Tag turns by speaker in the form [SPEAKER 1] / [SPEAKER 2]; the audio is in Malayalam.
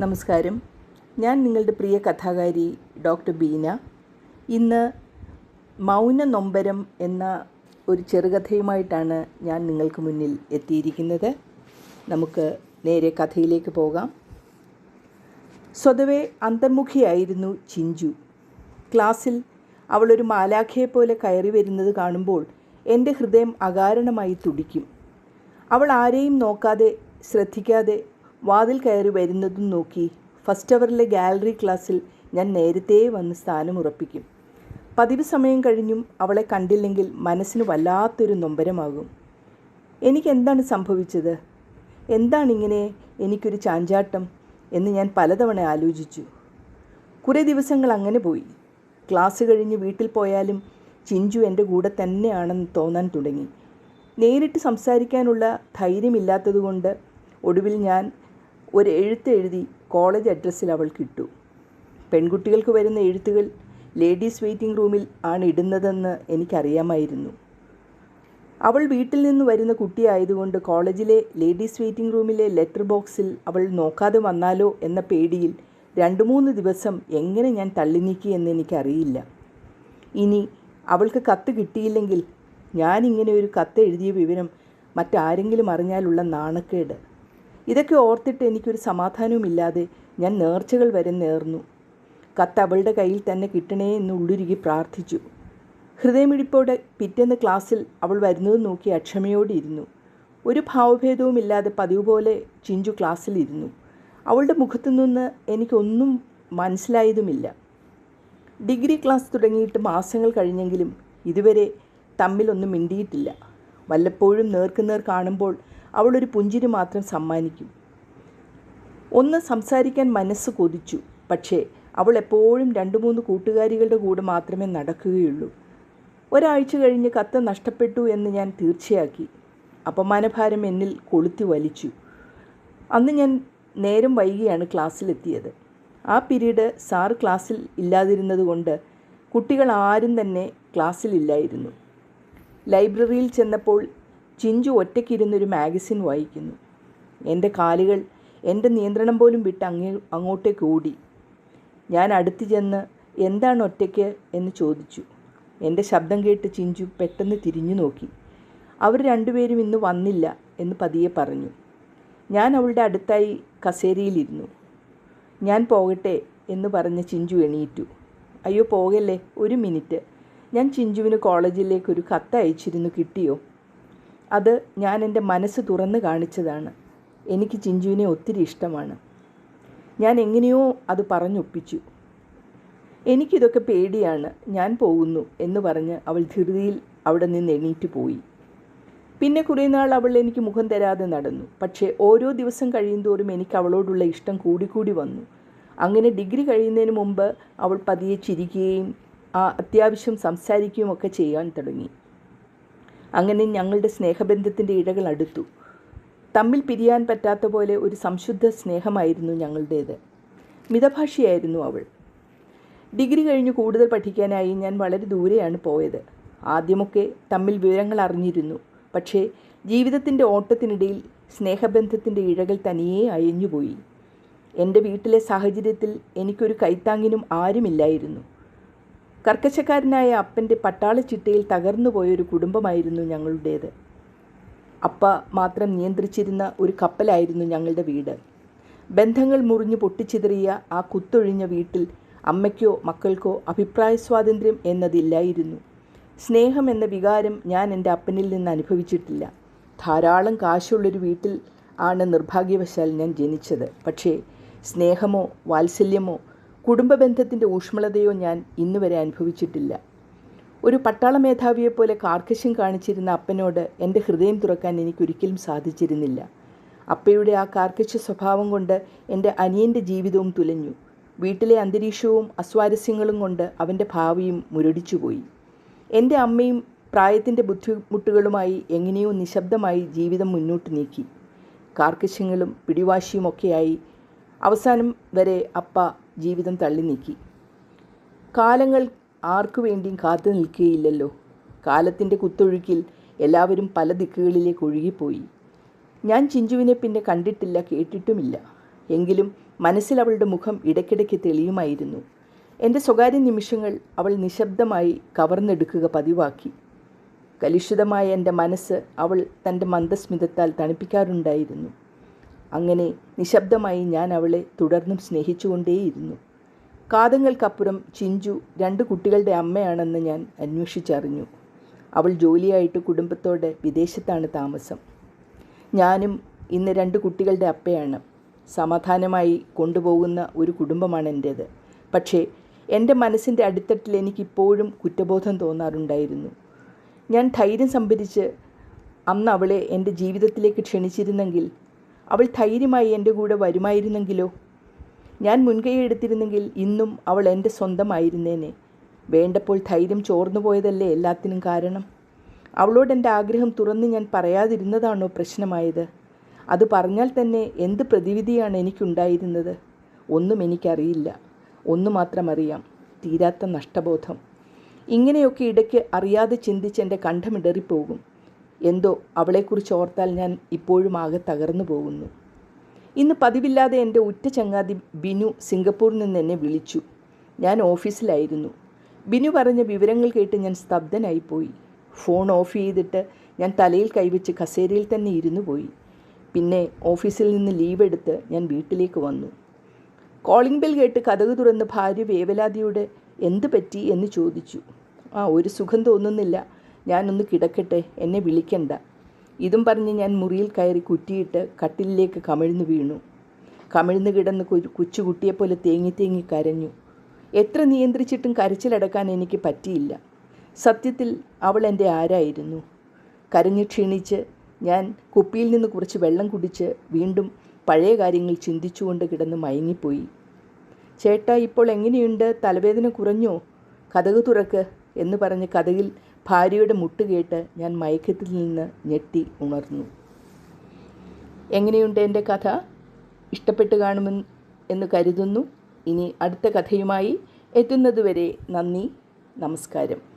[SPEAKER 1] നമസ്കാരം. ഞാൻ നിങ്ങളുടെ പ്രിയ കഥാകാരി ഡോക്ടർ ബീന. ഇന്ന് മൗന നൊമ്പരം എന്ന ഒരു ചെറുകഥയുമായിട്ടാണ് ഞാൻ നിങ്ങൾക്ക് മുന്നിൽ എത്തിയിരിക്കുന്നത്. നമുക്ക് നേരെ കഥയിലേക്ക് പോകാം. സ്വതവേ അന്തർമുഖിയായിരുന്നു ചിഞ്ചു. ക്ലാസ്സിൽ അവളൊരു മാലാഖയെ പോലെ കയറി വരുന്നത് കാണുമ്പോൾ എന്റെ ഹൃദയം അകാരണമായി തുടിക്കും. അവൾ ആരെയും നോക്കാതെ ശ്രദ്ധിക്കാതെ വാതിൽ കയറി വരുന്നതും നോക്കി. ഫസ്റ്റ് അവറിലെ ഗാലറി ക്ലാസ്സിൽ ഞാൻ നേരത്തെ വന്ന് സ്ഥാനമുറപ്പിക്കും പതിവ് സമയം കഴിഞ്ഞും അവളെ കണ്ടില്ലെങ്കിൽ മനസ്സിന് വല്ലാത്തൊരു നൊമ്പരമാകും. എനിക്കെന്താണ് സംഭവിച്ചത്? എന്താണിങ്ങനെ എനിക്കൊരു ചാഞ്ചാട്ടം എന്ന് ഞാൻ പലതവണ ആലോചിച്ചു. കുറേ ദിവസങ്ങൾ അങ്ങനെ പോയി. ക്ലാസ് കഴിഞ്ഞ് വീട്ടിൽ പോയാലും ചിഞ്ചു എന്റെ കൂടെ തന്നെയാണെന്ന് തോന്നാൻ തുടങ്ങി. നേരിട്ട് സംസാരിക്കാനുള്ള ധൈര്യമില്ലാത്തതുകൊണ്ട് ഒടുവിൽ ഞാൻ ഒരു എഴുത്ത് എഴുതി കോളേജ് അഡ്രസ്സിൽ അവൾ കിട്ടു പെൺകുട്ടികൾക്ക് വരുന്ന എഴുത്തുകൾ ലേഡീസ് വെയിറ്റിംഗ് റൂമിൽ ആണ് ഇടുന്നതെന്ന് എനിക്കറിയാമായിരുന്നു. അവൾ വീട്ടിൽ നിന്ന് വരുന്ന കുട്ടിയായതുകൊണ്ട് കോളേജിലെ ലേഡീസ് വെയിറ്റിംഗ് റൂമിലെ ലെറ്റർ ബോക്സിൽ അവൾ നോക്കാതെ വന്നാലോ എന്ന പേടിയിൽ രണ്ട് മൂന്ന് ദിവസം എങ്ങനെ ഞാൻ തള്ളി നീക്കി എന്ന് എനിക്കറിയില്ല. ഇനി അവൾക്ക് കത്ത് കിട്ടിയില്ലെങ്കിൽ ഞാനിങ്ങനെ ഒരു കത്ത് എഴുതിയ വിവരം മറ്റാരെങ്കിലും അറിഞ്ഞാലുള്ള നാണക്കേട്. ഇതൊക്കെ ഓർത്തിട്ട് എനിക്കൊരു സമാധാനവുമില്ലാതെ ഞാൻ നേർച്ചകൾ വരെ നേർന്നു. കത്ത് അവളുടെ കയ്യിൽ തന്നെ കിട്ടണേ എന്ന് ഉള്ളുരുകി പ്രാർത്ഥിച്ചു. ഹൃദയമിടിപ്പോടെ പിറ്റേന്ന് ക്ലാസ്സിൽ അവൾ വരുന്നത് നോക്കി അക്ഷമയോടെ ഇരുന്നു ഒരു ഭാവഭേദവുമില്ലാതെ പതിവ് പോലെ ചിഞ്ചു ക്ലാസ്സിലിരുന്നു. അവളുടെ മുഖത്തു നിന്ന് എനിക്കൊന്നും മനസ്സിലായതുമില്ല. ഡിഗ്രി ക്ലാസ് തുടങ്ങിയിട്ട് മാസങ്ങൾ കഴിഞ്ഞെങ്കിലും ഇതുവരെ തമ്മിലൊന്നും മിണ്ടിയിട്ടില്ല. വല്ലപ്പോഴും നേർക്കുനേർ കാണുമ്പോൾ അവളൊരു പുഞ്ചിരി മാത്രം സമ്മാനിക്കും. ഒന്ന് സംസാരിക്കാൻ മനസ്സ് കൊതിച്ചു. പക്ഷേ അവൾ എപ്പോഴും രണ്ട് മൂന്ന് കൂട്ടുകാരികളുടെ കൂടെ മാത്രമേ നടക്കുകയുള്ളൂ. ഒരാഴ്ച കഴിഞ്ഞ് കത്ത് നഷ്ടപ്പെട്ടു എന്ന് ഞാൻ തീർച്ചയാക്കി. അപമാനഭാരം എന്നിൽ കൊളുത്തി വലിച്ചു. അന്ന് ഞാൻ നേരം വൈകിയാണ് ക്ലാസ്സിലെത്തിയത്. ആ പിരീഡ് സാർ ക്ലാസ്സിൽ ഇല്ലാതിരുന്നതുകൊണ്ട് കുട്ടികൾ ആരും തന്നെ ക്ലാസ്സിലില്ലായിരുന്നു. ലൈബ്രറിയിൽ ചെന്നപ്പോൾ ചിഞ്ചു ഒറ്റയ്ക്കിരുന്നൊരു മാഗസിൻ വായിക്കുന്നു. എന്റെ കാലുകൾ എന്റെ നിയന്ത്രണം പോലും വിട്ട് അങ്ങേ അങ്ങോട്ടേക്ക് ഓടി. ഞാൻ അടുത്ത് ചെന്ന് എന്താണ് ഒറ്റയ്ക്ക് എന്ന് ചോദിച്ചു. എന്റെ ശബ്ദം കേട്ട് ചിഞ്ചു പെട്ടെന്ന് തിരിഞ്ഞു നോക്കി. അവർ രണ്ടുപേരും ഇന്ന് വന്നില്ല എന്ന് പതിയെ പറഞ്ഞു. ഞാൻ അവളുടെ അടുത്തായി കസേരയിലിരുന്നു. ഞാൻ പോകട്ടെ എന്ന് പറഞ്ഞ് ചിഞ്ചു എണീറ്റു. അയ്യോ പോകല്ലേ ഒരു മിനിറ്റ്. ഞാൻ ചിഞ്ചുവിന് കോളേജിലേക്ക് ഒരു കത്ത് അയച്ചിരുന്നു കിട്ടിയോ? അത് ഞാൻ എന്റെ മനസ്സ് തുറന്ന് കാണിച്ചതാണ്. എനിക്ക് ചിഞ്ചുവിനെ ഒത്തിരി ഇഷ്ടമാണ്. ഞാൻ എങ്ങനെയോ അത് പറഞ്ഞൊപ്പിച്ചു. എനിക്കിതൊക്കെ പേടിയാണ്. ഞാൻ പോകുന്നു എന്ന് പറഞ്ഞ് അവൾ ധൃതിയിൽ അവിടെ നിന്ന് എണീറ്റ് പോയി. പിന്നെ കുറേ നാൾ അവൾ എനിക്ക് മുഖം തരാതെ നടന്നു. പക്ഷേ ഓരോ ദിവസം കഴിയുന്തോറും എനിക്ക് അവളോടുള്ള ഇഷ്ടം കൂടിക്കൂടി വന്നു. അങ്ങനെ ഡിഗ്രി കഴിയുന്നതിന് മുമ്പ് അവൾ പതിയെ ചിരിക്കുകയും ആ അത്യാവശ്യം സംസാരിക്കുകയും ഒക്കെ ചെയ്യാൻ തുടങ്ങി. അങ്ങനെ ഞങ്ങളുടെ സ്നേഹബന്ധത്തിന്റെ ഇഴകൾ അടുത്തു. തമ്മിൽ പിരിയാൻ പറ്റാത്ത പോലെ ഒരു സംശുദ്ധ സ്നേഹമായിരുന്നു ഞങ്ങളുടേത്. മിതഭാഷയായിരുന്നു അവൾ. ഡിഗ്രി കഴിഞ്ഞ് കൂടുതൽ പഠിക്കാനായി ഞാൻ വളരെ ദൂരെയാണ് പോയത്. ആദ്യമൊക്കെ തമ്മിൽ വിവരങ്ങൾ അറിഞ്ഞിരുന്നു. പക്ഷേ ജീവിതത്തിന്റെ ഓട്ടത്തിനിടയിൽ സ്നേഹബന്ധത്തിന്റെ ഇഴകൾ തനിയെ അയഞ്ഞുപോയി. എന്റെ വീട്ടിലെ സാഹചര്യത്തിൽ എനിക്കൊരു കൈത്താങ്ങിനും ആരുമില്ലായിരുന്നു. കർക്കശക്കാരനായ അപ്പന്റെ പട്ടാളച്ചിട്ടയിൽ തകർന്നു പോയൊരു കുടുംബമായിരുന്നു ഞങ്ങളുടേത്. അപ്പ മാത്രം നിയന്ത്രിച്ചിരുന്ന ഒരു കപ്പലായിരുന്നു ഞങ്ങളുടെ വീട്. ബന്ധങ്ങൾ മുറിഞ്ഞു പൊട്ടിച്ചിതറിയ ആ കുത്തൊഴിഞ്ഞ വീട്ടിൽ അമ്മയ്ക്കോ മക്കൾക്കോ അഭിപ്രായ സ്വാതന്ത്ര്യം എന്നതില്ലായിരുന്നു. സ്നേഹം എന്ന വികാരം ഞാൻ എന്റെ അപ്പനിൽ നിന്ന് അനുഭവിച്ചിട്ടില്ല. ധാരാളം കാശുള്ളൊരു വീട്ടിൽ ആണ് നിർഭാഗ്യവശാൽ ഞാൻ ജനിച്ചത്. പക്ഷേ സ്നേഹമോ വാത്സല്യമോ കുടുംബ ബന്ധത്തിന്റെ ഊഷ്മളതയോ ഞാൻ ഇന്നുവരെ അനുഭവിച്ചിട്ടില്ല. ഒരു പട്ടാള മേധാവിയെപ്പോലെ കാർക്കശ്യം കാണിച്ചിരുന്ന അപ്പനോട് എന്റെ ഹൃദയം തുറക്കാൻ എനിക്കൊരിക്കലും സാധിച്ചിരുന്നില്ല. അപ്പയുടെ ആ കാർക്കശ്യ സ്വഭാവം കൊണ്ട് എന്റെ അനിയന്റെ ജീവിതവും തുലഞ്ഞു. വീട്ടിലെ അന്തരീക്ഷവും അസ്വാരസ്യങ്ങളും കൊണ്ട് അവന്റെ ഭാവിയും മുരടിച്ചുപോയി. എന്റെ അമ്മയും പ്രായത്തിന്റെ ബുദ്ധിമുട്ടുകളുമായി എങ്ങനെയോ നിശബ്ദമായി ജീവിതം മുന്നോട്ട് നീക്കി. കാർക്കശ്യങ്ങളും പിടിവാശിയുമൊക്കെയായി അവസാനം വരെ അപ്പ ജീവിതം തള്ളി നീക്കി. കാലങ്ങൾ ആർക്കു വേണ്ടിയും കാത്തു നിൽക്കുകയില്ലല്ലോ. കാലത്തിന്റെ കുത്തൊഴുക്കിൽ എല്ലാവരും പല ദിക്കുകളിലേക്ക് ഒഴുകിപ്പോയി. ഞാൻ ചിഞ്ചുവിനെ പിന്നെ കണ്ടിട്ടില്ല കേട്ടിട്ടുമില്ല. എങ്കിലും മനസ്സിൽ അവളുടെ മുഖം ഇടയ്ക്കിടയ്ക്ക് തെളിയുമായിരുന്നു. എന്റെ സ്വകാര്യ നിമിഷങ്ങൾ അവൾ നിശബ്ദമായി കവർന്നെടുക്കുക പതിവാക്കി. കലുഷിതമായ എന്റെ മനസ്സ് അവൾ തന്റെ മന്ദസ്മിതത്താൽ തണുപ്പിക്കാറുണ്ടായിരുന്നു. അങ്ങനെ നിശബ്ദമായി ഞാൻ അവളെ തുടർന്നും സ്നേഹിച്ചുകൊണ്ടേയിരുന്നു. കാതങ്ങൾക്കപ്പുറം ചിഞ്ചു രണ്ട് കുട്ടികളുടെ അമ്മയാണെന്ന് ഞാൻ അന്വേഷിച്ചറിഞ്ഞു. അവൾ ജോലിയായിട്ട് കുടുംബത്തോടെ വിദേശത്താണ് താമസം. ഞാനും ഇന്ന് രണ്ട് കുട്ടികളുടെ അപ്പയാണ്. സമാധാനമായി കൊണ്ടുപോകുന്ന ഒരു കുടുംബമാണ് എന്റേത് പക്ഷേ എന്റെ മനസ്സിന്റെ അടിത്തട്ടിൽ എനിക്കിപ്പോഴും കുറ്റബോധം തോന്നാറുണ്ടായിരുന്നു. ഞാൻ ധൈര്യം സംഭരിച്ച് അന്ന് അവളെ എന്റെ ജീവിതത്തിലേക്ക് ക്ഷണിച്ചിരുന്നെങ്കിൽ അവൾ ധൈര്യമായി എന്റെ കൂടെ വരുമായിരുന്നെങ്കിലോ? ഞാൻ മുൻകൈ എടുത്തിരുന്നെങ്കിൽ ഇന്നും അവൾ എന്റെ സ്വന്തമായിരുന്നേനെ. വേണ്ടപ്പോൾ ധൈര്യം ചോർന്നു പോയതല്ലേ എല്ലാത്തിനും കാരണം? അവളോട് എന്റെ ആഗ്രഹം തുറന്ന് ഞാൻ പറയാതിരുന്നതാണോ പ്രശ്നമായത്? അത് പറഞ്ഞാൽ തന്നെ എന്ത് പ്രതിവിധിയാണ് എനിക്കുണ്ടായിരുന്നത്? ഒന്നും എനിക്കറിയില്ല. ഒന്നു മാത്രം അറിയാം. തീരാത്ത നഷ്ടബോധം. ഇങ്ങനെയൊക്കെ ഇടയ്ക്ക് അറിയാതെ ചിന്തിച്ച് എന്റെ കണ്ഠമിടറിപ്പോകും എന്തോ അവളെക്കുറിച്ച് ഓർത്താൽ ഞാൻ ഇപ്പോഴും ആകെ തകർന്നു പോകുന്നു. ഇന്ന് പതിവില്ലാതെ എന്റെ ഉറ്റ ചങ്ങാതി ബിനു സിംഗപ്പൂരിൽ നിന്ന് എന്നെ വിളിച്ചു. ഞാൻ ഓഫീസിലായിരുന്നു. ബിനു പറഞ്ഞ വിവരങ്ങൾ കേട്ട് ഞാൻ സ്തബ്ധനായിപ്പോയി. ഫോൺ ഓഫ് ചെയ്തിട്ട് ഞാൻ തലയിൽ കൈവച്ച് കസേരയിൽ തന്നെ ഇരുന്നു പോയി. പിന്നെ ഓഫീസിൽ നിന്ന് ലീവ് എടുത്ത് ഞാൻ വീട്ടിലേക്ക് വന്നു. കോളിംഗ് ബെൽ കേട്ട് കഥക് തുറന്ന് ഭാര്യ വേവലാതിയോട് എന്ത് പറ്റി? എന്ന് ചോദിച്ചു. ആ ഒരു സുഖം തോന്നുന്നില്ല. ഞാനൊന്ന് കിടക്കട്ടെ എന്നെ വിളിക്കണ്ട. ഇതും പറഞ്ഞ് ഞാൻ മുറിയിൽ കയറി കുറ്റിയിട്ട് കട്ടിലിലേക്ക് കമിഴ്ന്നു വീണു. കമിഴ്ന്നു കിടന്ന് കൊച്ചുകുട്ടിയെപ്പോലെ തേങ്ങി തേങ്ങി കരഞ്ഞു. എത്ര നിയന്ത്രിച്ചിട്ടും കരച്ചിലടക്കാൻ എനിക്ക് പറ്റിയില്ല. സത്യത്തിൽ അവൾ എന്റെ ആരായിരുന്നു? കരഞ്ഞു ക്ഷീണിച്ച് ഞാൻ കുപ്പിയിൽ നിന്ന് കുറച്ച് വെള്ളം കുടിച്ച് വീണ്ടും പഴയ കാര്യങ്ങൾ ചിന്തിച്ചുകൊണ്ട് കിടന്ന് മയങ്ങിപ്പോയി. ചേട്ടാ ഇപ്പോൾ എങ്ങനെയുണ്ട്? തലവേദന കുറഞ്ഞോ? കഥക് തുറക്ക് എന്ന് പറഞ്ഞ് കഥകിൽ ഭാര്യയുടെ മുട്ടുകേട്ട് ഞാൻ മയക്കത്തിൽ നിന്ന് ഞെട്ടി ഉണർന്നു. എങ്ങനെയുണ്ട് എന്റെ കഥ? ഇഷ്ടപ്പെട്ട് കാണുമെന്ന് എന്ന് കരുതുന്നു. ഇനി അടുത്ത കഥയുമായി എത്തുന്നതുവരെ നന്ദി നമസ്കാരം.